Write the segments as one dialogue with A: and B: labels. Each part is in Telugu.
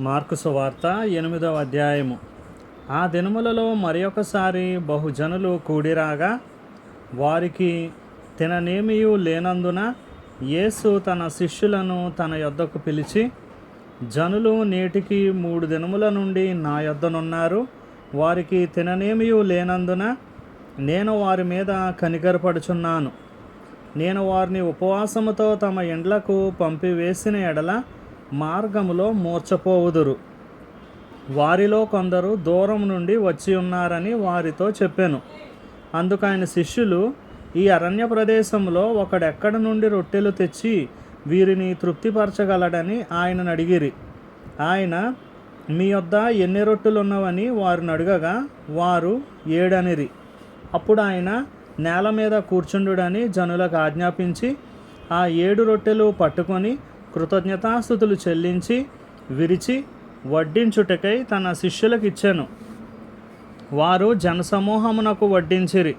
A: మార్కుసు సువార్త ఎనిమిదవ అధ్యాయము. ఆ దినములలో మరి ఒకసారి బహుజనులు కూడిరాగా వారికి తిననేమియు లేనందున యేసు తన శిష్యులను తన యొద్దకు పిలిచి జనులు నేటికి మూడు దినముల నుండి నా యొద్దనున్నారు వారికి తిననేమియు లేనందున నేను వారి మీద కనికరపడుచున్నాను. నేను వారిని ఉపవాసముతో తమ ఇండ్లకు పంపివేసిన ఎడల మార్గములో మూర్చపోవుదురు. వారిలో కొందరు దూరం నుండి వచ్చి ఉన్నారని వారితో చెప్పాను. అందుకు ఆయన శిష్యులు ఈ అరణ్య ప్రదేశంలో ఒకడెక్కడి నుండి రొట్టెలు తెచ్చి వీరిని తృప్తిపరచగలడని ఆయనను అడిగిరి. ఆయన మీ వద్ద ఎన్ని రొట్టెలు ఉన్నవని వారిని అడగగా వారు ఏడనిరి. అప్పుడు ఆయన నేల మీద కూర్చుండుడని జనులకు ఆజ్ఞాపించి ఆ ఏడు రొట్టెలు పట్టుకొని కృతజ్ఞతాస్థుతులు చెల్లించి విరిచి వడ్డించుటకై తన శిష్యులకు ఇచ్చాను వారు జనసమూహమునకు వడ్డించిరి.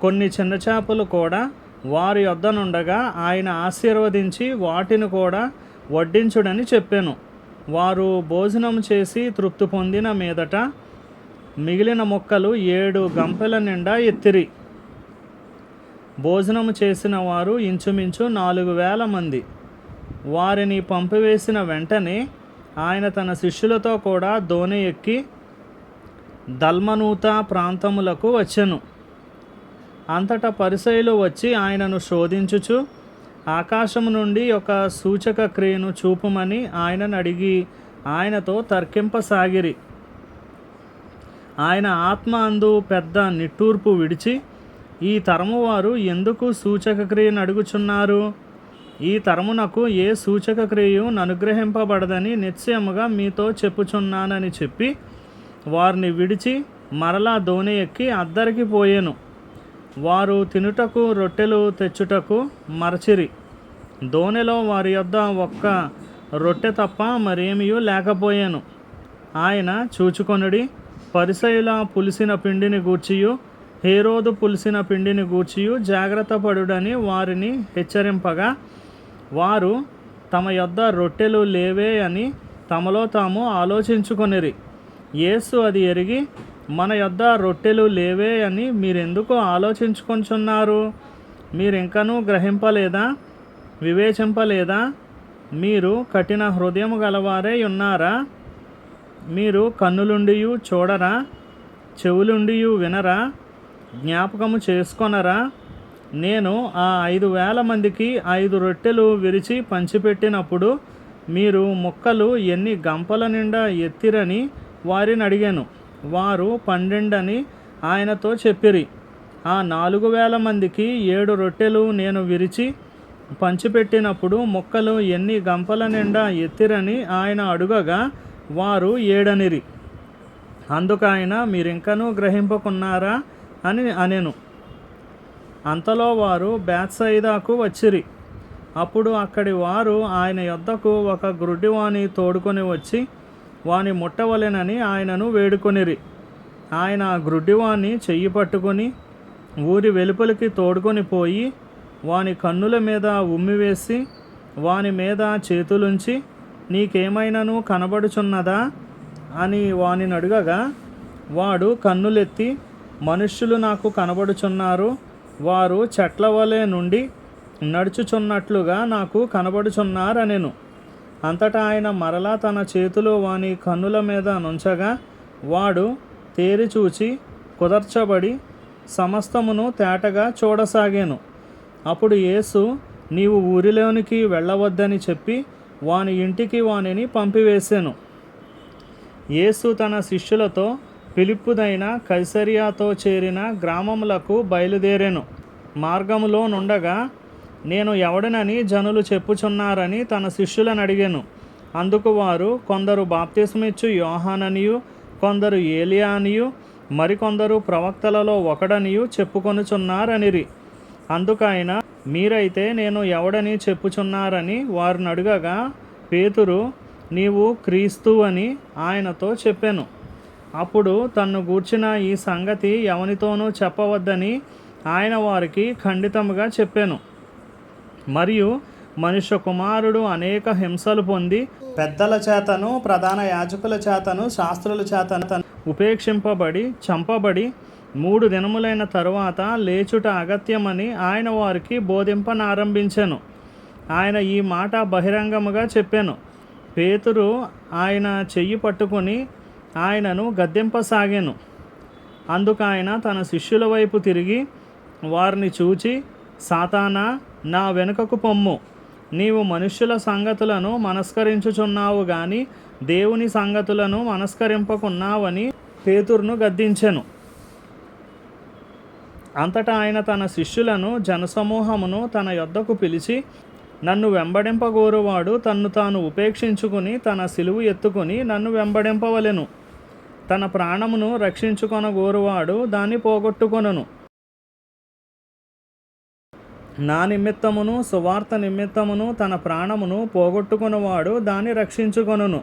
A: కొన్ని చిన్న చేపలు కూడా వారి యొద్దనుండగా ఆయన ఆశీర్వదించి వాటిని కూడా వడ్డించుడని చెప్పాను. వారు భోజనం చేసి తృప్తి పొందిన మీదట మిగిలిన మొక్కలు ఏడు గంపెల నిండా ఎత్తిరి. భోజనం చేసిన వారు ఇంచుమించు నాలుగు వేల మంది. వారిని పంపివేసిన వెంటనే ఆయన తన శిష్యులతో కూడా దోణి ఎక్కి దల్మనూత ప్రాంతములకు వచ్చెను. అంతటా పరిసయులు వచ్చి ఆయనను శోధించుచు ఆకాశము నుండి ఒక సూచక క్రియను చూపుమని ఆయనను అడిగి ఆయనతో తర్కింపసాగిరి. ఆయన ఆత్మ అందు పెద్ద నిట్టూర్పు విడిచి ఈ తరము వారు ఎందుకు సూచక క్రియను అడుగుచున్నారు? ఈ తరమునకు ఏ సూచక క్రియు అనుగ్రహింపబడదని నిశ్చయముగా మీతో చెప్పుచున్నానని చెప్పి వారిని విడిచి మరలా దోణి ఎక్కి అద్దరికి పోయాను. వారు తినుటకు రొట్టెలు తెచ్చుటకు మరచిరి. దోణిలో వారి యొద్ద ఒక్క రొట్టె తప్ప మరేమీ లేకపోయాను. ఆయన చూచుకొనుడి పరిసయుల పులిసిన పిండిని గూర్చియు హేరోదు పులిసిన పిండిని గూర్చియు జాగ్రత్త పడుడని వారిని హెచ్చరింపగా వారు తమ యొద్ద రొట్టెలు లేవే అని తమలో తాము ఆలోచించుకొనిరి. యేసు అది ఎరిగి మన యొద్ద రొట్టెలు లేవే అని మీరెందుకు ఆలోచించుకొంచున్నారు? మీరింకనూ గ్రహింపలేదా? వివేచింపలేదా? మీరు కఠిన హృదయం గలవారే ఉన్నారా? మీరు కన్నులుండియు చూడరా? చెవులుండియు వినరా? జ్ఞాపకము చేసుకొనరా? నేను ఆ ఐదు వేల మందికి ఐదు రొట్టెలు విరిచి పంచిపెట్టినప్పుడు మీరు ముక్కలు ఎన్ని గంపల నిండా ఎత్తిరని వారిని అడిగాను. వారు పన్నెండని ఆయనతో చెప్పిరి. ఆ నాలుగు వేల మందికి ఏడు రొట్టెలు నేను విరిచి పంచిపెట్టినప్పుడు మొక్కలు ఎన్ని గంపల నిండా ఎత్తిరని ఆయన అడుగగా వారు ఏడనిరి. అందుకు ఆయన మీరింకనూ గ్రహింపకున్నారా అని అనెను. అంతలో వారు బేత్సైదాకు వచ్చిరి. అప్పుడు అక్కడి వారు ఆయన యొద్దకు ఒక గ్రుడ్డివాణి తోడుకొని వచ్చి వాని ముట్టవలెనని ఆయనను వేడుకొనిరి. ఆయన ఆ గ్రుడ్డివాణ్ణి చెయ్యి పట్టుకొని ఊరి వెలుపలికి తోడుకొని పోయి వాని కన్నుల మీద ఉమ్మివేసి వాని మీద చేతులుంచి నీకేమైనాను కనబడుచున్నదా? అని వాని అడగగా వాడు కన్నులెత్తి మనుష్యులు నాకు కనబడుచున్నారు. వారు చెట్ల వలె నుండి నడుచుచున్నట్లుగా నాకు కనబడుచున్నారనెను. అంతటా ఆయన మరలా తన చేతులు వాని కన్నుల మీద నుంచగా వాడు తేరి చూచి కుదర్చబడి సమస్తమును తేటగా చూడసాగాను. అప్పుడు యేసు నీవు ఊరిలోనికి వెళ్ళవద్దని చెప్పి వాని ఇంటికి వానిని పంపివేశాను యేసు తన శిష్యులతో పిలుపుదైన కైసరియాతో చేరిన గ్రామములకు బయలుదేరెను. మార్గములో నుండగా నేను ఎవడనని జనులు చెప్పుచున్నారని తన శిష్యులను అడిగాను అందుకు వారు కొందరు బాప్తిస్మిచ్చు యోహాననియు కొందరు ఏలియా అనియు మరికొందరు ప్రవక్తలలో ఒకడనియు చెప్పుకొనుచున్నారనిరి. అందుకైన మీరైతే నేను ఎవడని చెప్పుచున్నారని వారిని అడుగగా పేతురు నీవు క్రీస్తు అని ఆయనతో చెప్పాను. అప్పుడు తన్ను గూర్చిన ఈ సంగతి ఎవనితోనూ చెప్పవద్దని ఆయన వారికి ఖండితముగా చెప్పాను. మరియు మనుష్య కుమారుడు అనేక హింసలు పొంది పెద్దల చేతను ప్రధాన యాజకుల చేతను శాస్త్రుల చేతను ఉపేక్షింపబడి చంపబడి మూడు దినములైన తరువాత లేచుట అగత్యమని ఆయన వారికి బోధింపనారంభించెను. ఆయన ఈ మాట బహిరంగముగా చెప్పాను. పేతురు ఆయన చెయ్యి పట్టుకొని ఆయనను గద్దెంపసాగాను. అందుకు ఆయన తన శిష్యుల వైపు తిరిగి వారిని చూచి సాతానా నా వెనుకకు పొమ్ము. నీవు మనుష్యుల సంగతులను మనస్కరించుచున్నావు గాని దేవుని సంగతులను మనస్కరింపకున్నావని పేతురును గద్దించెను. అంతటా ఆయన తన శిష్యులను జనసమూహమును తన యొద్దకు పిలిచి నన్ను వెంబడింపగోరువాడు తన్ను తాను ఉపేక్షించుకుని తన సిలువు ఎత్తుకుని నన్ను వెంబడింపవలెను. తన ప్రాణమును రక్షించుకొనగోరువాడు దాన్ని పోగొట్టుకొనను. నా నిమిత్తమును సువార్త నిమిత్తమును తన ప్రాణమును పోగొట్టుకున్నవాడు దాన్ని రక్షించుకొనును.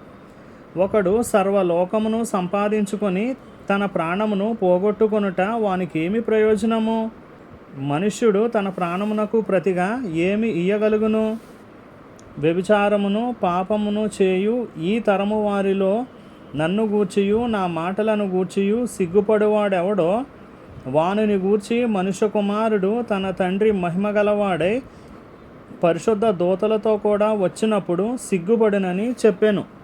A: ఒకడు సర్వలోకమును సంపాదించుకొని తన ప్రాణమును పోగొట్టుకొనుట వానికి ఏమి ప్రయోజనము? మనుష్యుడు తన ప్రాణమునకు ప్రతిగా ఏమి ఇయ్యగలుగును? వ్యభిచారమును పాపమును చేయు ఈ తరము వారిలో నన్ను గూర్చియు నా మాటలను గూర్చియు సిగ్గుపడువాడెవడో? వానిని గూర్చి మనుష్య కుమారుడు తన తండ్రి మహిమగలవాడై పరిశుద్ధ దూతలతో కూడా వచ్చినప్పుడు సిగ్గుపడినని చెప్పాను.